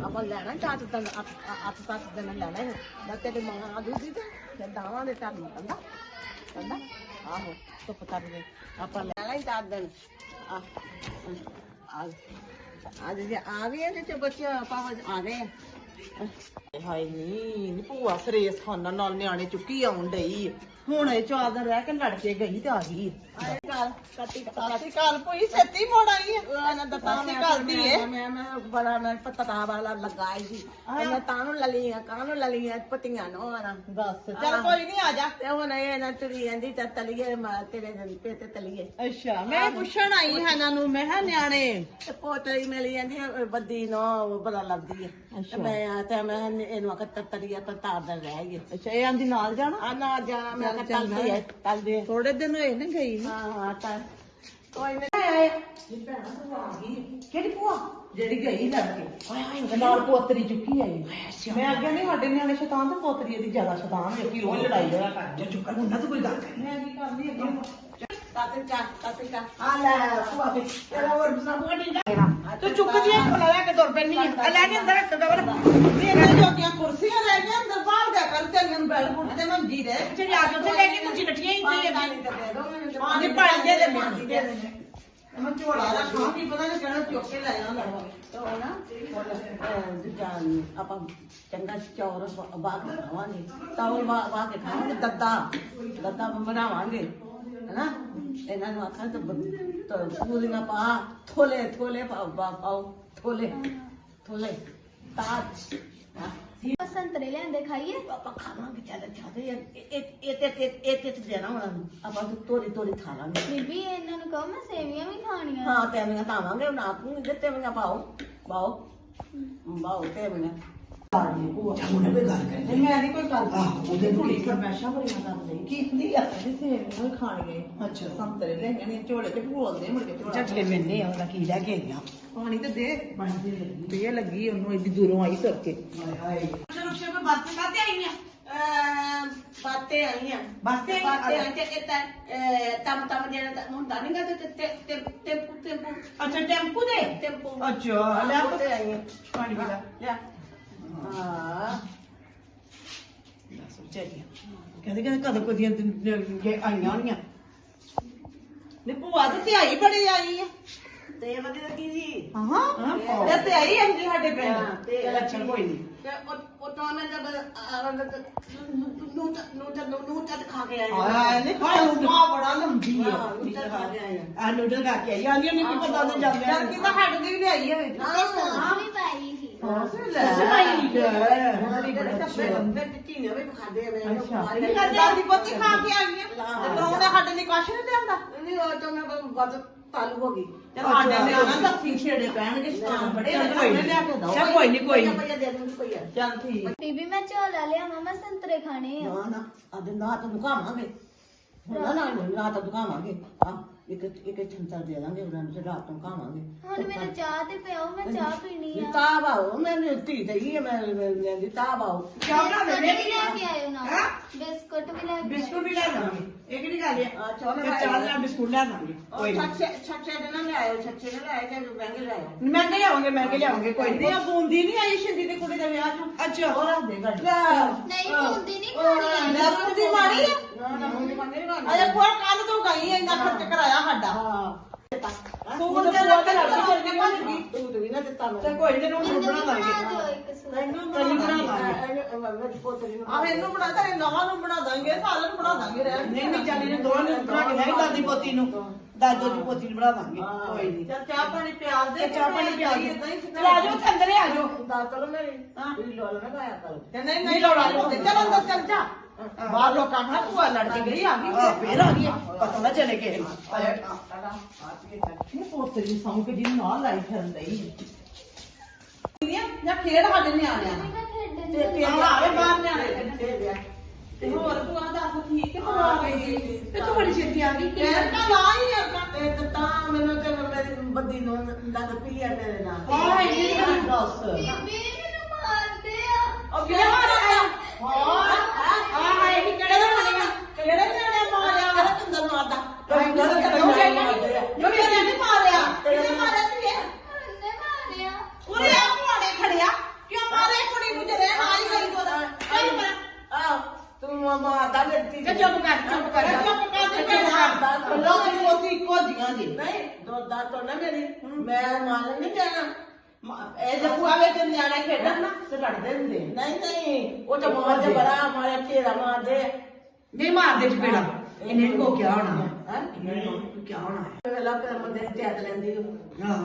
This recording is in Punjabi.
ਆਪਾਂ ਲੈਣਾ ਚਾਟ ਦਿਨ ਅੱਠ ਤੱਕ ਦਿਨ ਲੈਣਾ ਹੈ। ਨਾ ਤੇਰੀ ਮਾਂ ਆ ਦੂਜੀ ਤੇ ਤੇ ਦਾਵਾਂ ਦੇ ਟਾਈਮ ਕੰਦਾ ਕੰਦਾ ਆਹੋ ਧੁੱਪ ਤਰ ਦੇ। ਆਪਾਂ ਲੈਣਾ ਹੀ ਚਾਟ ਦਿਨ। ਆ ਅੱਜ ਜੇ ਆ ਗਏ ਇਹਦੇ ਚ ਬੱਚੇ ਆਪਾਂ ਆ ਗਏ ਹਾਏ ਨੀ ਨੀ ਭੂਆ ਸਰੇਸ ਖਾਨਾ ਨਾਲ ਨਿਆਣੇ ਚੁੱਕੀ ਆਉਣ ਡਈ। ਹੁਣ ਇਹ ਚਾਰ ਦਿਨ ਰਹਿ ਕੇ ਲੜ ਕੇ ਗਈ ਤੇ ਆ ਗਈ। ਮੋੜ ਆਈ ਹੈ। ਦਾ ਤਾਂ। ਮੈਂ ਮੈਂ ਮੈਂ ਬੜਾ ਮੈਂ ਪਤਾ ਵਾਲਾ ਲਗਾਈ ਸੀ। ਇਹਨਾਂ ਤਾਂ ਨੂੰ ਲਲੀਆਂ ਕਾਨੂੰ ਲਲੀਆਂ ਪਤੀਆਂ ਨੂੰ ਆਣਾ ਦੱਸ ਚੱਲ ਕੋਈ ਨਹੀਂ ਆ ਜਾ। ਤੇ ਹੁਣ ਇਹ ਨਾ ਤੁਰੀ ਜਾਂਦੀ ਤਾਂ ਤਲੀਏ ਮਾਰ ਤੇਰੇ ਜਨ ਪੇ ਤੇ ਤਲੀਏ। ਅੱਛਾ ਮੈਂ ਪੁੱਛਣ ਆਈ ਹਾਂ ਇਹਨਾਂ ਨੂੰ ਮੈਂ ਕਿਹਾ ਨਿਆਣੇ। ਤੇ ਪੋਤਰੀ ਮਿਲੀ ਜਾਂਦੀ ਬੱਦੀ ਨੂੰ ਬੜਾ ਲੱਗਦੀ ਹੈ ਮੈਂ ਤੇ ਮੈਂ ਇਹਨੂੰ ਆਖ ਤਤਰੀਆ ਤਾਂ ਤਾਰ ਦਿਨ ਰਹਿ ਗਏ ਅੱਛਾ ਇਹ ਆਂਦੀ ਨਾਲ ਜਾਣਾ? ਆ ਨਾ ਜਾਣਾ ਮੈਂ ਚੱਲ ਕਿਹਾ ਤਲਦੀ ਹੈ ਤਲਦੀ ਹੈ ਥੋੜੇ ਦਿਨ ਹੋਏ ਨੇ ਗਈ ਨੂੰ। ਹਾਂ। ਹਾਂ ਤਾਂ ਕੋਈ ਨਹੀਂ ਕਿਹੜੀ ਭੂਆ? ਜਿਹੜੀ ਗਈ ਲੜ ਕੇ ਨਾਲ ਪੋਤਰੀ ਚੁੱਕੀ ਆਈ। ਮੈਂ ਅੱਗੇ ਨਹੀਂ ਸਾਡੇ ਨਿਆਣੇ ਸ਼ੈਤਾਨ ਤੇ ਪੋਤਰੀ ਇਹਦੀ ਜ਼ਿਆਦਾ ਸ਼ੈਤਾਨ ਵੇਖੀ ਰੋਜ਼ ਲੜਾਈ ਹੋਇਆ ਕਰ ਚੁੱਕ ਉਹਨਾਂ ਤੋਂ ਕੋਈ ਗੱਲ ਮੈਂ ਕੀ ਕਰਦੀ ਅੱਗੇ? ਤਾਤੇ ਚਾ ਤਾਤੇ ਚਾ ਆ ਲੈ ਭੂਆ ਤੇ। ਤੇਰਾ ਹੋਰ ਸਭ ਵੱਡੀ ਤੂੰ ਚੁੱਕ ਜੀ ਖਲਾਇਆ ਕੇ ਦੁਰ ਪੈਣੀ ਆ। ਲੈ ਕੇ ਅੰਦਰ ਰੱਖ ਦਵਰ ਇਹਨਾਂ ਜੋਗੀਆਂ ਕੁਰਸੀਆਂ ਲੈ ਕੇ ਅੰਦਰ ਬਾਹਰ ਜਾ ਕਰ ਚੱਲਣ ਬੈਲ ਬੁੱਟ ਤੇ ਮੰਜੀ ਦੇ ਜਿਹੜੀ ਆ ਕੇ ਉੱਥੇ ਲੈ ਕੇ ਤੇ ਪਾਣੀ ਦੇ ਦੇ ਪਾਣੀ ਦੇ ਦੇ ਮੈਂ ਝੋਲਾ ਦਾ ਖਾਂ ਕੀ ਪਤਾ ਨਹੀਂ ਕਿਹੜਾ ਚੁੱਕ ਕੇ ਲੈ ਜਾਣਾ ਤੋ ਨਾ ਦੂਜਾ ਆਪਾਂ ਚੰਗਾ ਚੌਰ ਬਾਗ ਬਣਾਵਾਂਗੇ। ਤੌਰ ਬਾਗ ਕੇ ਖਾਵਾਂਗੇ ਦੱਦਾ ਦੱਦਾ ਬਣਾਵਾਂਗੇ ਹੈਨਾ? ਇਹਨਾਂ ਨੂੰ ਆਖਾਂ ਤਾਂ ਪੂਰੀਆਂ ਪਾ ਥੋਲੇ ਥੋਲੇ ਪਾਓ ਪਾ- ਪਾਓ ਥੋਲੇ ਥੋਲੇ। ਤਾਜ ਹਾਂ ਆਪਾਂ ਸੰਤਰੇ ਲਿਆਂਦੇ ਖਾਈਏ ਆਪਾਂ ਖਾਵਾਂਗੇ ਚੱਲ ਜਾਦੇ ਇਹ ਇਹ ਤੇ ਇਹ ਤੇ ਦੇਣਾ ਉਹਨਾਂ ਆਪਾਂ ਤੋਰੀ ਤੋਰੀ ਖਾ ਲਾਂਗੇ ਬੀਬੀ ਇਹਨਾਂ ਨੂੰ ਕਹੋ ਮੈਂ ਸੇਵੀਆਂ ਵੀ ਖਾਣੀਆਂ ਹਾਂ ਤੇ ਮੈਂ ਤਾਵਾਂਗੇ ਨਾ ਤੂੰ ਦਿੱਤੇ ਮੈਂ ਪਾਓ ਪਾਓ ਬਾਓ ਤੇ ਮੈਂ ਕੋਈ ਗੱਲ ਕਰੀ ਮੈਂ ਨਹੀਂ ਕੋਈ ਗੱਲ ਆਹ ਉਹਦੇ ਥੋੜੀ ਫਰਮੈਸ਼ਾਂ ਬੜੀਆਂ ਕਰਦੇ ਕੀ ਹੁੰਦੀ ਆ ਜਿਸੇ ਉਹ ਖਾਣ ਗਏ ਅੱਛਾ ਸੰਤਰੇ ਲੈ ਗਏ ਨੇ ਝੋਲੇ ਤੇ ਭੋਲਦੇ ਮੁੜ ਕੇ ਝੋਲਾ ਚੱਟਲੇ ਮੈਨੇ ਉਹਦਾ ਕੀ ਲੈ ਕੇ ਗਿਆ ਪਾਣੀ ਤੇ ਦੇ ਪਾਣੀ ਦੇ ਦੇ ਲੱਗੀ ਉਹਨੂੰ ਇੱਡੀ ਦੂਰੋਂ ਆਈ ਤੁਰ ਕੇ ਹਾਏ ਹਾਏ ਰੁਕਸ਼ੇ ਮੈਂ ਬੱਸ ਕਾਤੇ ਆਈ ਆ ਅਹ ਬਾਤੇ ਆਈਆਂ ਬਾਤੇ ਬਾਤੇ ਆਈਆਂ ਤੇ ਇਹ ਤਾਂ ਤਮ ਤਮ ਜਿਹੜਾ ਹੁੰਦਾ ਨਹੀਂ ਗਾ ਤੇ ਤੇ ਤੇ ਟੈਂਪੂ ਅੱਛਾ ਟੈਂਪੂ ਦੇ ਟੈਂਪੂ ਅੱਛਾ ਲੈ ਬਾਤੇ ਪਾਣੀ ਪੀ ਲੈ, ਲਿਆ। ਹਾਂ। ਦੱਸ ਵਿਚਾਰੀਆਂ ਕਹਿੰਦੇ ਕਹਿੰਦੇ ਕਦੋਂ ਕਦੀਆਂ ਆਈਆਂ ਹੋਣੀਆਂ। ਨੇ ਭੂਆ ਤੇ ਧਿਆਈ ਬੜੀ ਆਈ ਆ। ਤੇ ਵਧੀਆ ਕੀ ਜੀ ਹਾਂ। ਤੇ ਧਿਆਈ ਆਂਦੀ ਸਾਡੇ ਹਾਂ, ਪਿੰਡ ਤੇ ਲੱਛਣ ਕੋਈ ਨਹੀਂ ਤੇ ਉਹ ਉਹ ਤਾਂ ਮੈਂ ਜਦ ਨੂੰ ਨੂੰ ਤਾਂ ਨੂੰ ਤਾਂ ਖਾ ਕੇ ਆਏ। ਆਇਆ ਨੇ ਖਾਇਆ ਮਾਂ ਬੜਾ ਲੰਬੀ ਆ। ਹਾਂ, ਖਾ ਕੇ ਆ। ਨੂਡਲ ਖਾ ਕੇ ਆਈ। ਆਂਦੀ ਕੀ ਪਤਾ ਉਹਨੇ ਜਾਂਦੇ ਯਾਰ ਕਿਤਾ ਹੱਡ ਦੀ ਵੀ ਲਿਆਈ ਹੋਵੇ ਸੌਸ ਵੀ ਪਾਈ ਸੀ ਲੈ ਸਮਾਈ ਨਹੀਂ ਉਹਨਾਂ ਦੀ ਬੜੇ ਕੱਪੜੇ ਲੰਬੇ ਟਿੱਕੀ ਨੇ ਵੀ ਖਾਦੇ ਆ ਮੈਂ ਅੱਛਾ। ਇਹ ਦਾਦੀ ਪੋਤੀ ਖਾ ਕੇ ਆਈਆਂ ਤੇ ਤੂੰ ਉਹਨੇ ਸਾਡੇ ਲਈ ਕੁਛ ਨਹੀਂ ਲਿਆਂਦਾ ਨਹੀਂ ਉਹ ਤਾਂ ਮੈਂ ਬਸ ਤਾਲੂ ਹੋ ਗਈ। ਤੇ ਸਾਡੇ ਨੇ ਆਣਾ ਦੱਸੀ ਛੇੜੇ ਪੈਣਗੇ ਸ਼ਤਾਨ ਬੜੇ ਕੋਈ ਨਹੀਂ ਲਿਆ ਕੇ ਦੋ ਚੱਲ ਕੋਈ ਨਹੀਂ ਕੋਈ ਦੇ ਪਈਆ ਚੱਲ ਠੀਕ। ਬੀਬੀ ਮੈਂ ਝੋਲਾ ਲਿਆਵਾਂ ਮੈਂ ਸੰਤਰੇ ਖਾਣੇ ਆ। ਨਾ ਨਾ ਅਦੇ ਨਾ ਤਾਂ ਦੁਕਾਵਾਂਗੇ ਨਾ ਨਾ ਨਾ ਤਾਂ ਦੁਕਾਵਾਂਗੇ ਆ ਇੱਕ ਇੱਕ ਚਮਚਾ ਦੇ ਦਾਂਗੇ ਉਹਨਾਂ ਨੂੰ ਤੇ ਰਾਤ ਨੂੰ ਖਾਵਾਂਗੇ। ਹੁਣ ਮੈਨੂੰ ਚਾਹ ਤੇ ਪਿਆਓ ਮੈਂ ਚਾਹ ਪੀਣੀ ਆ। ਤਾਂ ਬਾਓ ਮੈਂ ਧੀ ਦਈ ਹੈ ਮੈਂ ਲੈਂਦੀ ਤਾਂ ਬਾਓ ਚਾਹ ਬਣਾ ਬਿਸਕੁਟ ਵੀ ਲੈ ਕੇ ਆਇਓ ਨਾਲ। ਹੈਂ? ਬਿਸਕੁਟ ਵੀ ਲੈ ਕੇ ਬਿਸਕੁਟ ਵੀ ਲੈ ਲਾਂਗੇ ਇਹ ਕਿਹੜੀ ਗੱਲ ਹੈ ਆ ਚੌਲ ਫਿਰ ਚਾਹ ਨਾਲ ਬਿਸਕੁਟ ਲੈ ਲਾਂਗੇ ਕੋਈ ਨਹੀਂ ਛੱਛੇ ਛੱਛੇ ਦੇ ਨਾ ਲਿਆਇਓ ਛੱਛੇ ਦੇ ਲਿਆਏ ਤੇ ਮਹਿੰਗੇ ਲਿਆਇਓ ਮਹਿੰਗੇ ਲਿਆਵਾਂਗੇ ਮਹਿੰਗੇ ਲਿਆਵਾਂਗੇ ਕੋਈ ਨਹੀਂ ਆ ਬੂੰਦੀ ਨਹੀਂ ਆਈ ਸ਼ਿੰਦੀ ਦੇ ਕੁੜੀ ਦੇ ਵਿਆਹ ਚ? ਅੱਛਾ। ਹੋਰ ਰੱਖ ਦੇ ਗੱਡ ਨਹੀਂ ਬੂੰਦੀ ਨਹੀਂ ਖਾਣੀ ਲੈ ਬੂੰਦੀ ਮਾਰੀ ਨਾ ਨਾ ਨਹੀਂ ਅਜੇ ਕੋਲ ਕੱਲ ਤੋਂ ਗਈ ਇੰਨਾ ਖਰਚ ਕਰਾਇਆ ਸਾਡਾ। ਹਾਂ। ਤੂੰ ਤੇ ਰੱਖ ਕੇ ਲੜਦੀ ਚੱਲਦੀ ਭੱਜ ਗਈ ਤੂੰ ਤੇ ਵੀ ਨਾ ਦਿੱਤਾ ਤੇ ਕੋਈ ਨਹੀਂ ਉਹਨੂੰ ਬਣਾ ਲਾਂਗੇ। ਤੈਨੂੰ ਬਣਾ ਲਾਂਗੇ। ਮੇਰੀ ਪੋਤਰੀ ਨੂੰ ਆ ਇਹਨੂੰ ਬਣਾ ਤੇਰੇ ਨਵਾਂ ਨੂੰ ਬਣਾ ਦਾਂਗੇ ਸਾਰਿਆਂ ਨੂੰ ਬਣਾ ਦਾਂਗੇ ਰਹਿ ਨਹੀਂ ਨਹੀਂ ਜਾਨੀ ਨੇ ਦੋਵਾਂ ਨੂੰ ਬਣਾ ਕੇ ਲੈ ਦਾਦੀ ਪੋਤੀ ਨੂੰ। ਦਾਦੋ ਦੀ ਪੋਤੀ ਨੂੰ ਬਣਾ ਦਾਂਗੇ। ਕੋਈ ਨਹੀਂ ਚੱਲ ਚਾਹ ਪਾਣੀ ਪਿਆਲ ਦੇ ਚਾਹ ਪਾਣੀ ਪਿਆਲ ਦੇ। ਚਲ ਆ ਜਾਓ ਤੇ ਅੰਦਰ ਆ ਜਾਓ। ਦਾ ਚਲੋ ਮੇਰੀ ਹਾਂ। ਤੁਸੀਂ ਲੋਲ ਨਾ ਗਾਇਆ ਕਰੋ ਤੇ ਨਹੀਂ ਨਹੀਂ ਲੋੜਾ ਨਹੀਂ ਚੱਲ ਅੰਦਰ ਚੱਲ ਜਾ। ਬਾਹਰ ਲੋਕਾਂ ਕਹਣਾ ਭੂਆ ਲੜ ਕੇ ਗਈ ਆ ਗਈ ਫਿਰ ਫੇਰ ਆ ਗਈ ਆ। ਪਤਾ ਨਾ ਚਲੇ ਗਏ। ਇਹ ਪੋਤਰੀ ਸੌਂ ਕੇ ਜੀ ਨਾਲ ਲਾਈ ਫਿਰਨ ਦਈ ਜਾਂ ਖੇਡ ਸਾਡੇ ਨਿਆਣਿਆਂ ਨਾਲ। ਤੇ। ਤੇ ਆਵੇ ਬਾਹਰ ਨਿਆਣੇ ਤੇ ਹੋਰ ਤੂੰ ਆ ਦੱਸ ਠੀਕ ਹੈ ਤੂੰ ਆ। ਗਈ ਤੇ ਤੂੰ ਬੜੀ ਛੇਤੀ ਆ ਗਈ। ਕਿਹੜਾ ਨਾ ਲਾ ਹੀ ਆ ਤੇ। ਤਾਂ ਮੈਨੂੰ ਤੇ ਮੇਰੀ ਬੱਦੀ ਨੂੰ ਦੰਦ ਪੀਆ ਮੇਰੇ ਨਾਲ। ਹਾਂ ਇਹ ਦੱਸ ਬੀਬੀ ਮੈਨੂੰ ਮਾਰਦੇ ਆ ਉਹ ਕਿਹੜਾ ਮਾਰਿਆ ਹਾਂ ਹਾਂ ਇਹ ਕਿਹੜੇ ਦਾ ਮਾਰਿਆ ਕਿਹੜੇ ਨੇ ਮਾਰਿਆ ਮੇਰਾ ਕੰਦਰ ਮਾਰਦਾ ਜੋ ਮੇਰੇ ਨੇ ਮਾਰਿਆ ਕਿਹਨੇ ਮਾਰਿਆ ਤੂੰ ਉਹਨੇ ਮਾਰਿਆ ਉਰੇ ਆ ਪੁਆੜੇ ਖੜਿਆ ਦਿੱਤੀ ਤੇ ਚੁੱਪ ਕਰ ਚੁੱਪ ਕਰ ਚੁੱਪ ਕਰ ਤੇ ਭੈਣਾ ਲੋਕੀ ਲੋਕੀ ਇੱਕੋ ਜੀਆਂ ਜੀ ਨਹੀਂ ਦੋ ਦਾ ਤੋਂ ਨਾ ਮੇਰੀ। ਮੈਂ ਮੰਨ ਨਹੀਂ ਜਾਣਾ ਮ- ਇਹ ਜੱਪੂ ਆਵੇ ਤੇ ਨਿਆਣੇ ਖੇਡਣ ਨਾ ਤੇ ਲੜਦੇ ਹੁੰਦੇ ਨਹੀਂ ਨਹੀਂ। ਉਹ ਤਾਂ ਮਾਰ ਦੇ ਬੜਾ ਮਾਰੇ ਤੇਰਾ ਮਾਰ ਦੇ ਨਹੀਂ ਮਾਰਦੇ ਚਪੇੜਾ ਇਹਨੇ ਕੋ ਹੋਣਾ। ਹੈ। ਇਹਨੇ ਕੋ ਕਿਹਾ ਹੋਣਾ। ਲੈਂਦੀ ਆਹੋ